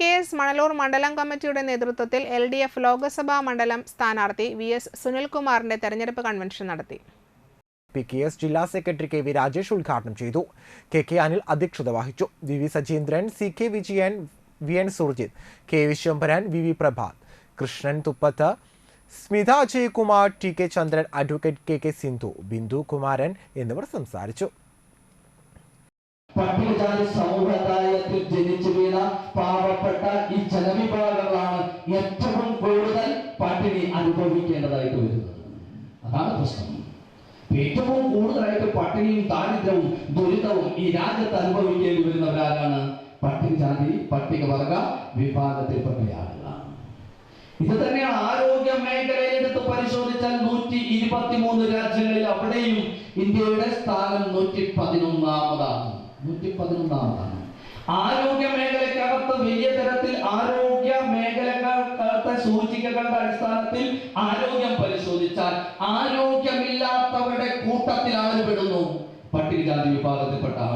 K S Manalur മണ്ഡലം കമ്മിറ്റിയുടെ നേതൃത്വത്തിൽ എൽ ഡി എഫ് ലോക്സഭാ മണ്ഡലം സ്ഥാനാർത്ഥി വി എസ് സുനിൽകുമാറിന്റെ തെരഞ്ഞെടുപ്പ് കൺവെൻഷൻ നടത്തി. പി കെ എസ് ജില്ലാ സെക്രട്ടറി കെ വി രാജേഷ് ഉദ്ഘാടനം ചെയ്തു. കെ കെ അനിൽ അധ്യക്ഷത വഹിച്ചു. V V Sajeendran C K Vijayan V N Surjith K Viswambharan V V Prabhath Krishnan Thuppath Smitha Ajaykumar T K Chandran advocate K K Sindhu Bindu Kumaran എന്നിവർ സംസാരിച്ചു. പട്ടികജാതി വീണ പാവപ്പെട്ട ഈ ജനവിഭാഗങ്ങളാണ് ഏറ്റവും കൂടുതൽ പട്ടിണി അനുഭവിക്കേണ്ടതായിട്ട് വരുന്നത്. അതാണ് പ്രശ്നം. ഏറ്റവും കൂടുതലായിട്ട് പട്ടിണിയും ദാരിദ്ര്യവും ദുരിതവും ഈ രാജ്യത്ത് അനുഭവിക്കേണ്ടി വരുന്നവരാരാണ്? പട്ടികജാതി പട്ടികവർഗ വിഭാഗത്തിൽപ്പെട്ട ആളുകളാണ് ഇത് തന്നെയാണ് ആരോഗ്യ മേഖലയിൽ എടുത്ത് പരിശോധിച്ചാൽ നൂറ്റി ഇരുപത്തിമൂന്ന് രാജ്യങ്ങളിൽ അവിടെയും ഇന്ത്യയുടെ സ്ഥാനം നൂറ്റി പതിനൊന്നാമതാണ്. നൂറ്റി പതിനൊന്നാമതാണ്. ആരോഗ്യ ആരോഗ്യ മേഖലകൾക്കകത്തെ സൂചികകളുടെ അടിസ്ഥാനത്തിൽ ആരോഗ്യം പരിശോധിച്ചാൽ ആരോഗ്യമില്ലാത്തവരുടെ കൂട്ടത്തിൽ ആര് പെടുന്നു? പട്ടികജാതി വിഭാഗത്തിൽപ്പെട്ട